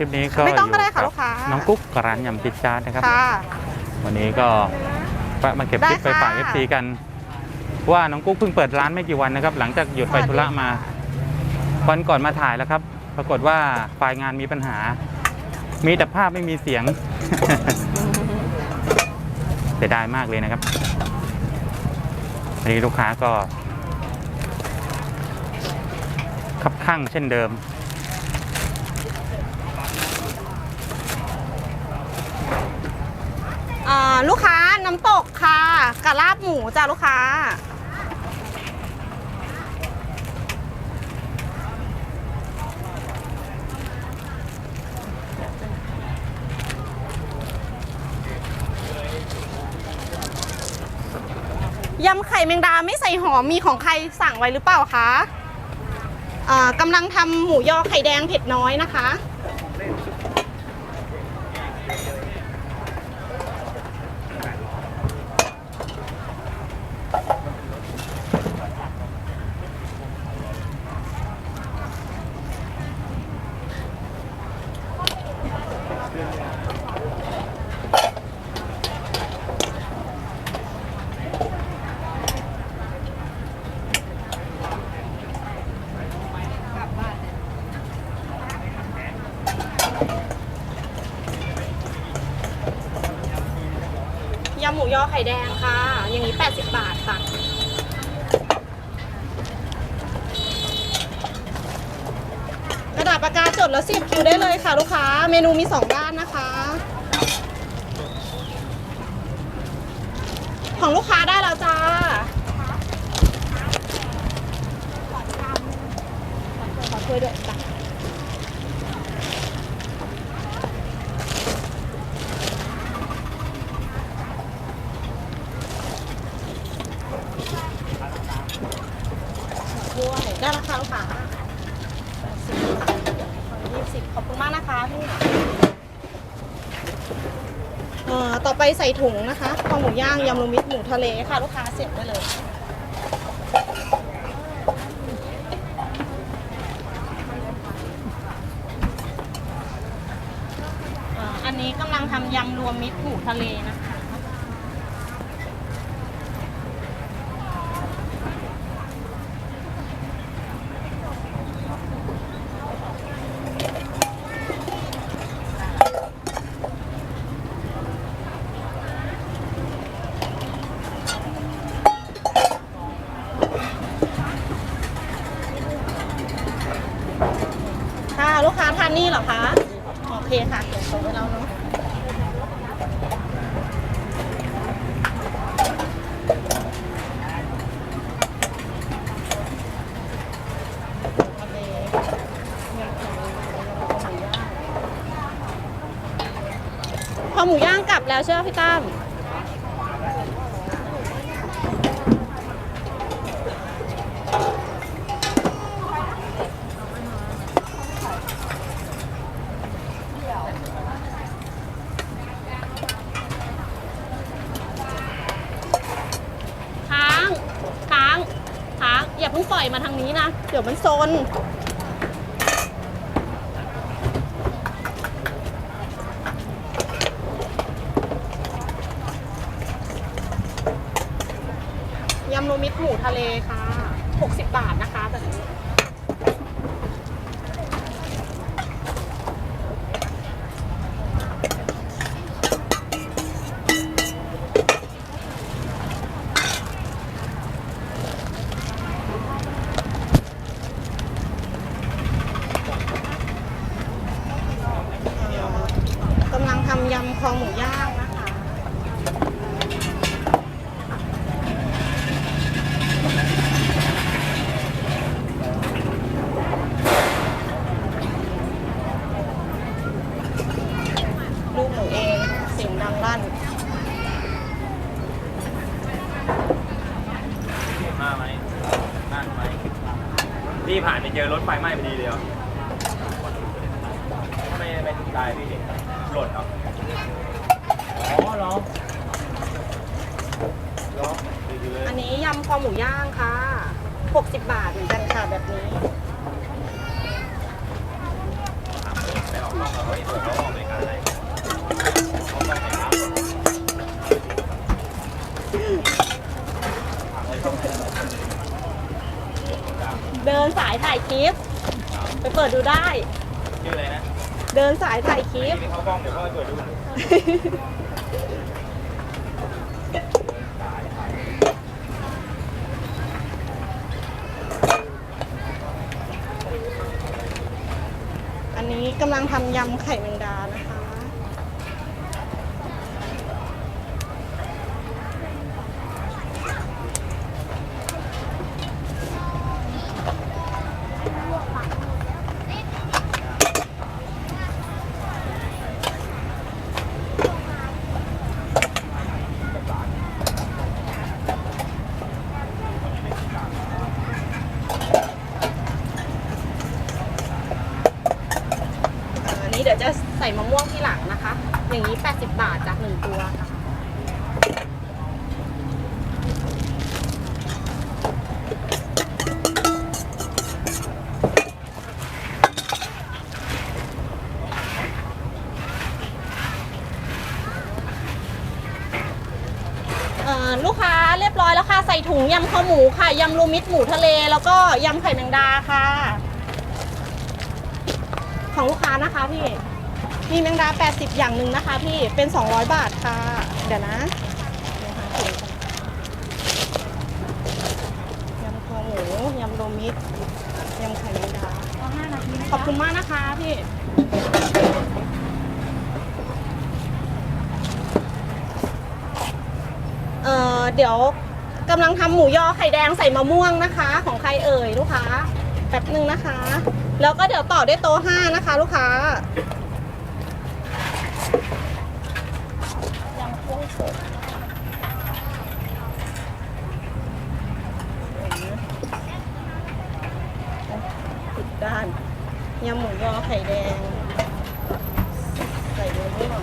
ลิปนี้ก็ไม่ต้องก็ได้ค่ะยู่ลูกค้า น้องกุ๊กร้านยำพิซซ่านะครับ ค่ะ วันนี้ก็มาเก็บคลิปไปได้ค่ะ ฝากเอฟซีกัน ว่าน้องกุ๊กเพิ่งเปิดร้านไม่กี่วันนะครับ หลังจากหยุดไปธุระมาวันก่อนมาถ่ายแล้วครับ ปรากฏว่าไฟล์งานมีปัญหา มีแต่ภาพไม่มีเสียง เสียดายมากเลยนะครับวันนี้ลูกค้าก็คับข้างเช่นเดิม อ่าลูกค้าน้ำตกค่ะกะลาบหมูจ้าลูกค้า ยำไข่แมงดาไม่ใส่หอมมีของใครสั่งไว้หรือเปล่าคะอ่ากำลังทำหมูยอไข่แดงเผ็ดน้อยนะคะ แดงค่ะ อย่างนี้ 80 บาทค่ะ กระดาษปากกาจดแล้วสิบคิวได้เลยค่ะ ลูกค้า เมนูมี 2 ด้านนะคะ ของลูกค้าได้แล้วจ้าขอช่วยด้วยจ้ะ ด้วยได้ราคาลูกค้ายี่สิบขอบคุณมากนะคะพี่เอ่อ ต่อไปใส่ถุงนะคะข้าวหมูย่างยำรวมมิตรหมูทะเลค่ะ ลูกค้าเสร็จได้เลยอันนี้กำลังทำยำรวมมิตรหมูทะเลนะคะ ค้าทานนี่เหรอคะ โอเคค่ะเดี๋ยวส่งให้เราเนาะพอหมูย่างกลับแล้วใช่ไหมพี่ตั้ม ค้าง ค้าง ค้าง อย่าเพิ่ง ปล่อยมาทางนี้นะ เดี๋ยวมันโซน ยำรวมมิตรหมูทะเลค่ะ 60 บาทนะคะแบบนี้ กำลังทำ ยำคอหมูย่าง ค่ะ 60 บาทเหมือนกันค่ะแบบนี้ เดินสายถ่ายคลิป ไปเปิดดูได้ ชื่ออะไรนะเดินสายถ่ายคลิป ที่เขากล้องเดี๋ยวเขาเปิดดู กำลังทำยำไข่แมงดานะคะ เอ่ออันนี้เดี๋ยวจะใส่มะม่วงที่หลังนะคะ อย่างนี้ 80 บาทจากหนึ่งตัวค่ะ เอ่อลูกค้าเรียบร้อยแล้วค่ะ ใส่ถุงยำข้าวหมูค่ะยำรูมิตรหมูทะเล แล้วก็ยำไข่แมงดาค่ะ ของลูกค้านะคะพี่มีแมงดา 80 อย่างหนึ่งนะคะพี่เป็น 200 บาทค่ะ เดี๋ยวนะเดี๋ยวหาถุงก่อหมูยำโรมิตยำไข่แมงดาขอบคุณมากนะคะพี่เอ่อเดี๋ยว กำลังทำหมูยอไข่แดงใส่มะม่วงนะคะ ของใครเอ่ยลูกค้าแป๊บหนึ่งนะคะ แล้วก็เดี๋ยวต่อด้วยโต๊ะห้านะคะ ลูกค้ายังกุ้งสดด้านยำหมูยอไข่แดง ใส่มะม่วง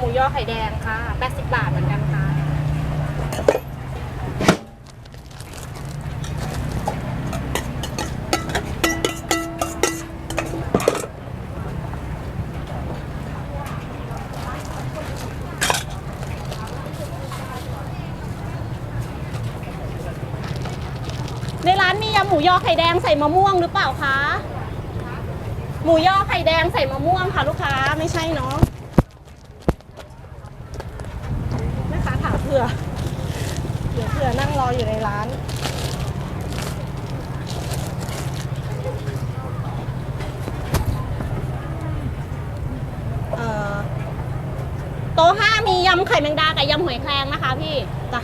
หมูยอไข่แดงค่ะ 80 บาทเหมือนกันค่ะ ในร้านมียำหมูยอไข่แดงใส่มะม่วงหรือเปล่าคะ หมูยอไข่แดงใส่มะม่วงค่ะลูกค้าไม่ใช่เนาะ แม่ค้าถามเผื่อเผื่อเผื่อนั่งรออยู่ในร้าน เอ่อ โต๊ะห้ามียำไข่แมงดากับยำหอยแครงนะคะพี่จ้ะ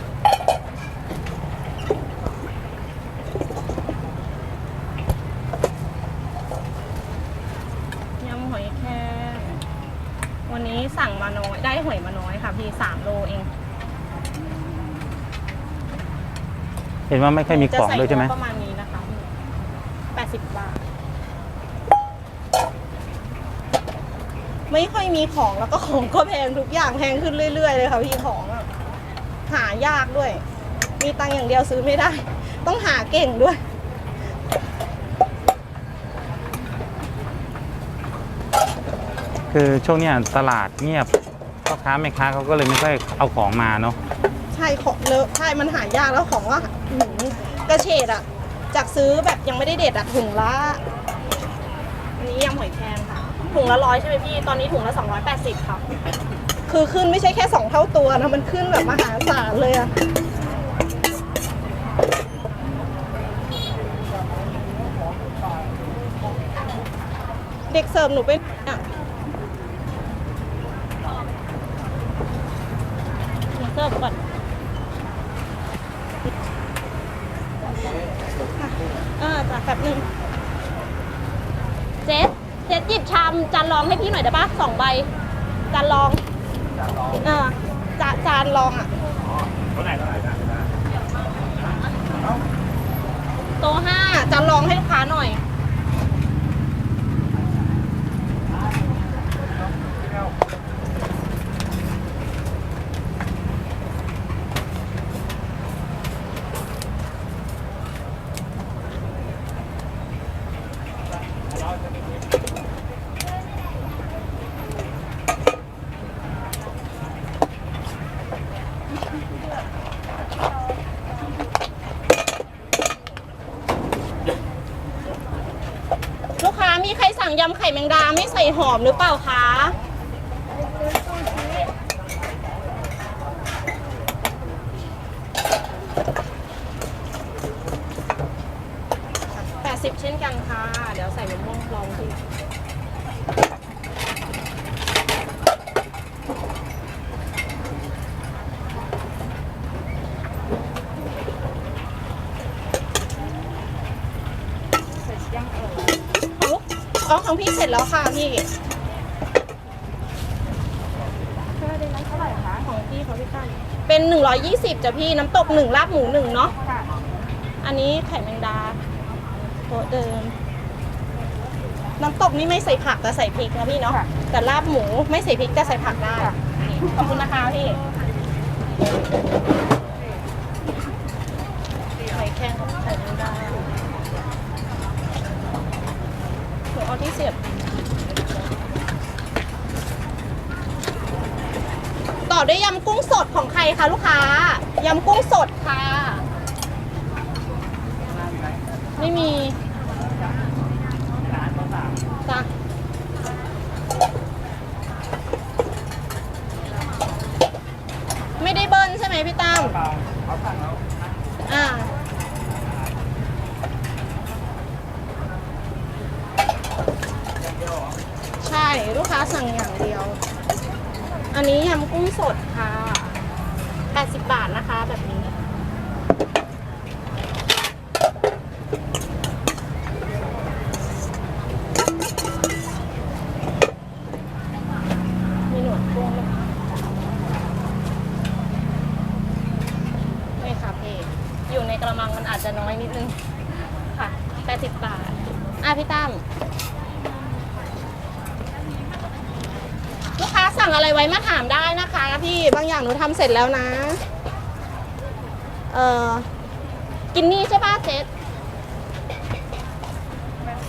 ยำหอยแครงวันนี้สั่งมาน้อย ได้หอยมาน้อยค่ะพี่สามโลเอง เห็นว่าไม่ค่อยมีของด้วยใช่ไหมจะประมาณนี้นะคะแปดสิบบาท ไม่ค่อยมีของแล้วก็ของก็แพงทุกอย่างแพงขึ้นเรื่อย ๆ เลยค่ะพี่ของอะหายากด้วย มีตังค์อย่างเดียวซื้อไม่ได้ ต้องหาเก่งด้วย คือช่วงเนี้ยตลาดเงียบพ่อค้าแม่ค้าเขาก็เลยไม่ค่อยเอาของมาเนาะใช่ของเลอะใช่มันหายากแล้วของก็อื้อหือกระเฉดอะจากซื้อแบบยังไม่ได้เด็ดอะถุงละอันนี้ยำหอยแครงค่ะ ถุงละร้อยใช่ไหมพี่ ตอนนี้ถุงละ 280ค่ะคือขึ้นไม่ใช่แค่สองเท่าตัวนะมันขึ้นแบบมหาศาลเลยอะเด็กเสิร์ฟหนูเป็นอะเด็กเสิร์ฟก่อน เออจ้ะแบบหนึ่งเจ๊เจ๊หยิบชามจานรองให้พี่หน่อยได้ปะ สองใบ จานรองเออจาจานรองอะเท่าไหร่เท่าไหร่นะโต๊ะห้าจานรองให้ลูกค้าหน่อย ลูกค้ามีใครสั่งยำไข่แมงดาไม่ใส่ หอมหรือเปล่าคะ 80 เช่นกันค่ะ เดี๋ยวใส่มะม่วงลองทีของลูกอ๋อของพี่เส ร็จแล้วค่ะพี่ของพี่เขาพี่กันเป็น 120จ้ะพี่น้ำตกหนึ่งลาบหมูหนึ่งเนาะอันนี้ไข่แมงดาโต๊ะเดิม น้ำตกนี่ไม่ใส่ผักแต่ใส่พริกนะพี่เนาะแต่ลาบหมูไม่ใส่พริกแต่ใส่ผักได้นี่ขอบคุณนะคะพี่ไข่แข้งไข่แมงดา หนูเอาที่เสียบต่อด้วยยำกุ้งสดของใครคะลูกค้ายำกุ้งสดค่ะ ไม่มีจ้ะไม่ได้เบิ้ลใช่ไหมพี่ตั้มอ่า ใช่ลูกค้า สั่งอย่างเดียว อันนี้ยำกุ้งสดค่ะ 80 บาทนะคะแบบนี้ มีหนวดกุ้งไหมคะไม่ค่ะพี่อยู่ในกระมังมันอาจจะน้อยนิดนึง ค่ะ 80 บาท อะพี่ตั้ม ลูกค้า สั่งอะไรไว้มาถามได้นะคะพี่บางอย่างหนูทำเสร็จแล้วนะ เออกินนี่ใช่ป่ะเจส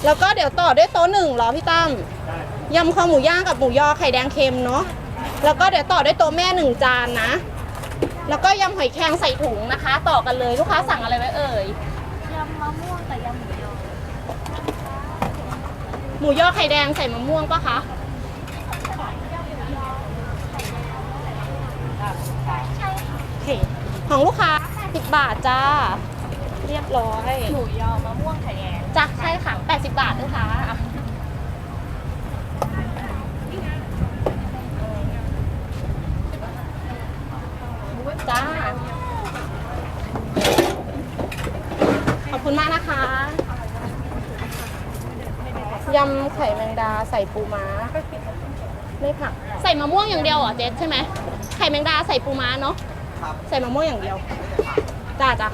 แล้วก็เดี๋ยวต่อด้วยโต๊ะหนึ่งเหรอพี่ตั้มยำคอหมูย่างกับหมูยอไข่แดงเค็มเนาะแล้วก็เดี๋ยวต่อด้วยโต๊ะแม่หนึ่งจานนะ แล้วก็ยำหอยแครงใส่ถุงนะคะ ต่อกันเลยลูกค้าสั่งอะไรไว้เอ่ยยำมะม่วงแต่ยำหมูยอหมูยอไข่แดงใส่มะม่วงปะคะ ใช่ค่ะ โอเค ของลูกค้า10บาทจ้า เรียบร้อยหมูยอมะม่วงไข่แดงจ้ะใช่ค่ะ80บาทลูกค้าจ้า ขอบคุณมากนะคะ ยำไข่แมงดาใส่ปูม้าไม่ผัก ใส่มะม่วงอย่างเดียวเหรอเจสใช่ไหม ไข่แมงดาใส่ปูม้าเนาะครับ ใส่มะม่วงอย่างเดียวจ้าจ้า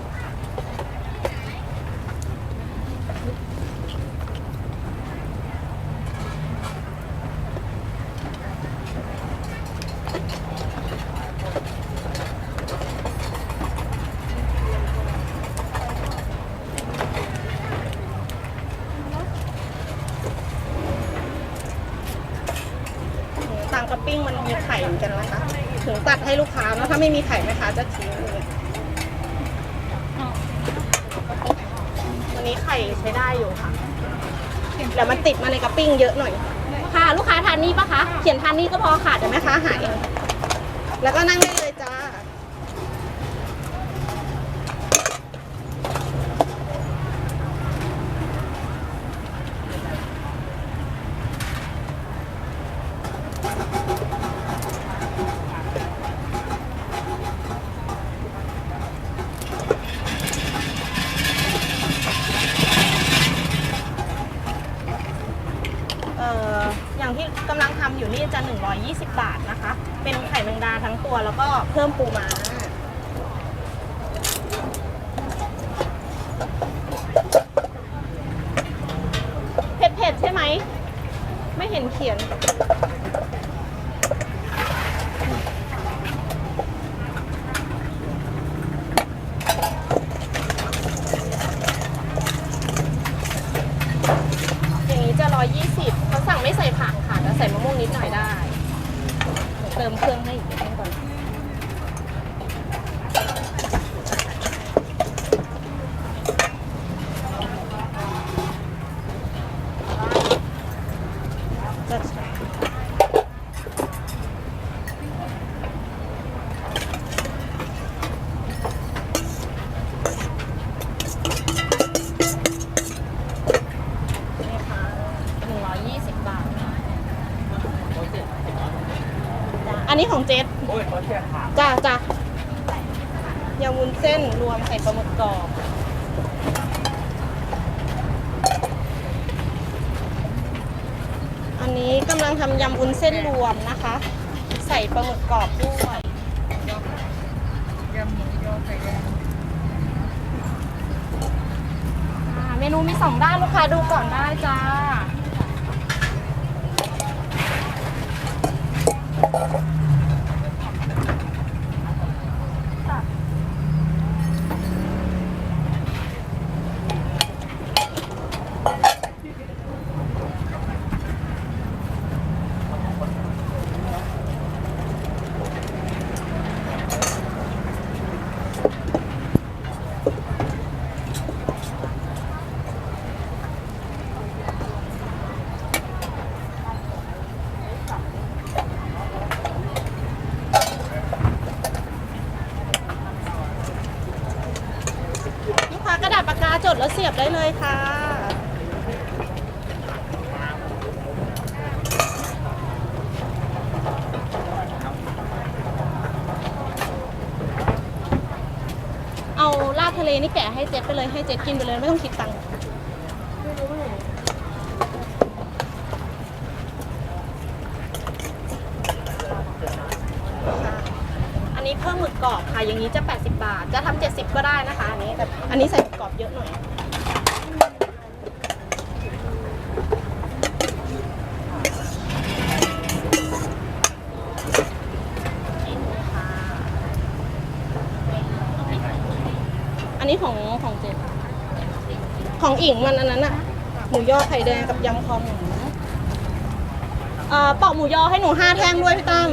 ต่างกับปิ้งมันมีไข่เหมือนกันนะคะ ถึงตัดให้ลูกค้าเนอะถ้าไม่มีไข่แม่ค้าจะทิ้งเลยวันนี้ไข่ใช้ได้อยู่ค่ะเดี๋ยวมันติดมาในกระปิ้งเยอะหน่อย ค่ะ ลูกค้าทานนี่ปะคะ เขียนทานนี่ก็พอค่ะเดี๋ยวแม่ค้าหาเองแล้วก็นั่งได้เลยจ้า เอ่ออย่างที่กำลังทำอยู่นี่จะ 120 บาทนะคะ เป็นไข่แมงดาทั้งตัวแล้วก็ เพิ่มปูม้าเผ็ดๆใช่ไหม ไม่เห็นเขียน อย่างนี้จะอยยี่สิบเขาสั่งไม่ใส่ผักค่ะแต่ใส่มะม่วงนิดหน่อยได้ เติมเครื่องให้อีกนิดนึงก่อน จัดนี่ค่ะหนึ่งร้อยยี่สิบบาทจ้ะ อันนี้ของเจษโอ้ยเขาแค่ถามจ้าจ้ะยำวุ้นเส้นรวมใส่ปลาหมึกกรอบอันนี้กำลังทำยำวุ้นเส้นรวมนะคะ ใส่ปลาหมึกกรอบด้วยยำหมูยอไข่แดงอ่าเมนูมีสองด้านลูกค้าดูก่อนได้จ้า ลูกค้ากระดาษปากกาจดแล้วเสียบได้เลยค่ะ เอาลาบ ทะเลนี่แกะให้เจ็ดไปเลยให้เจ็ดกินไปเลยไม่ต้องคิดตังค์อันนี้เพิ่มหมึกกรอบค่ะอย่างนี้จะ 80 บาท จะทำ70 ก็ได้นะคะ อันนี้แต่อันนี้ใส่หมึกกรอบเยอะหน่อย อันนี้ของของเจนข องอิงมันอันนั้นอะหมูยอไข่แดงกับยำคอหมูเอ่อปอกหมูยอให้หนูห้าแท่งด้วยพี่ตั้ม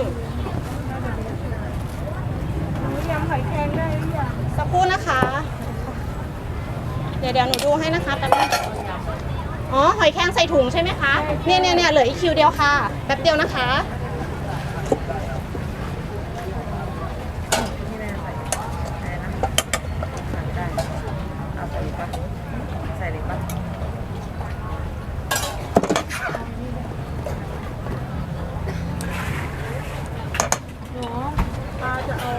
ยำไข่แดงได้หรือยังสักครู่นะคะ เดี๋ยวเดี๋ยวหนูดูให้นะคะแป๊บนึงอ๋อหอยแครงใส่ถุงใช่ไหมคะเนี่ยเนี่ยเนี่ยเหลืออีกคิวเดียวค่ะแป๊บเดียวนะคะ นี่แน่ใส่ใส่นะสั่งได้เอาใส่เลยปะใส่เลยปะ ปลาจะเอา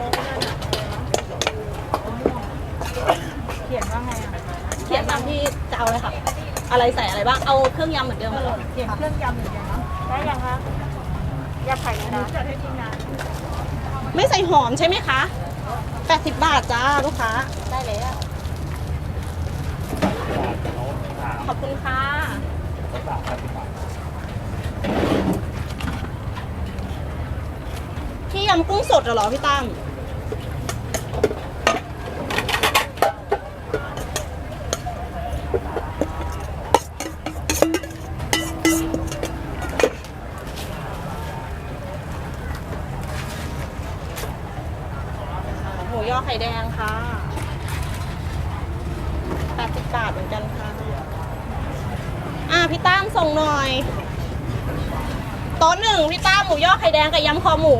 เขียนว่าไงอะ เขียนตามที่จะเอาเลยค่ะ อะไรใส่อะไรบ้าง เอาเครื่องยำเหมือนเดิมเลยเขียนเครื่องยำเหมือนกันเนาะได้ยังคะยำไข่แดงจัดให้ทีมงานไม่ใส่หอมใช่ไหมคะ 80 บาทจ้าลูกค้า ได้แล้วขอบคุณค่ะพี่ยำกุ้งสดเหรอพี่ตั้ม หมูยอไข่แดงค่ะ80บาทเหมือนกันค่ะ อะพี่ตั้มส่งหน่อย โต๊ะหนึ่งพี่ตั้มหมูยอไข่แดงกับยำคอหมู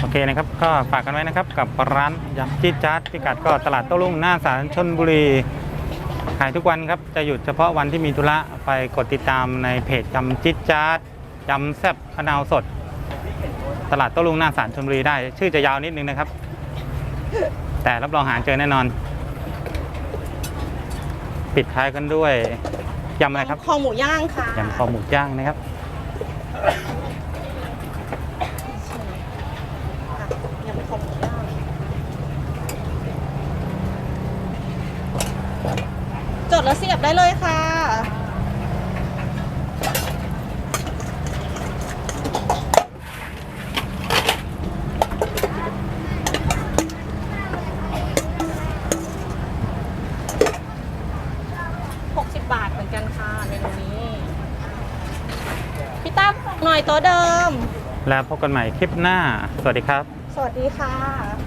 โอเคนะครับ ก็ฝากกันไว้นะครับ กับร้านยำจี๊ดจ๊าดพิกัดก็ตลาดโต้รุ่งหน้าศาลชนบุรี ขายทุกวันครับ จะหยุดเฉพาะวันที่มีธุระไปกดติดตามในเพจยำจี๊ดจ๊าดยำแซ่บมะนาวสด ตลาดโต้รุ่งหน้าศาลชนบุรีได้ ชื่อจะยาวนิดนึงนะครับ แต่รับรองหาเจอแน่นอน ปิดท้ายกันด้วยยำอะไรครับ คอหมูย่างค่ะยำคอหมูย่างนะครับ ค่ะยำคอหมูย่างจดแล้วเสียบได้เลยค่ะ 60 บาทเหมือนกันค่ะเม หน่อยโต๊ะเดิม แล้วพบกันใหม่คลิปหน้า สวัสดีครับ สวัสดีค่ะ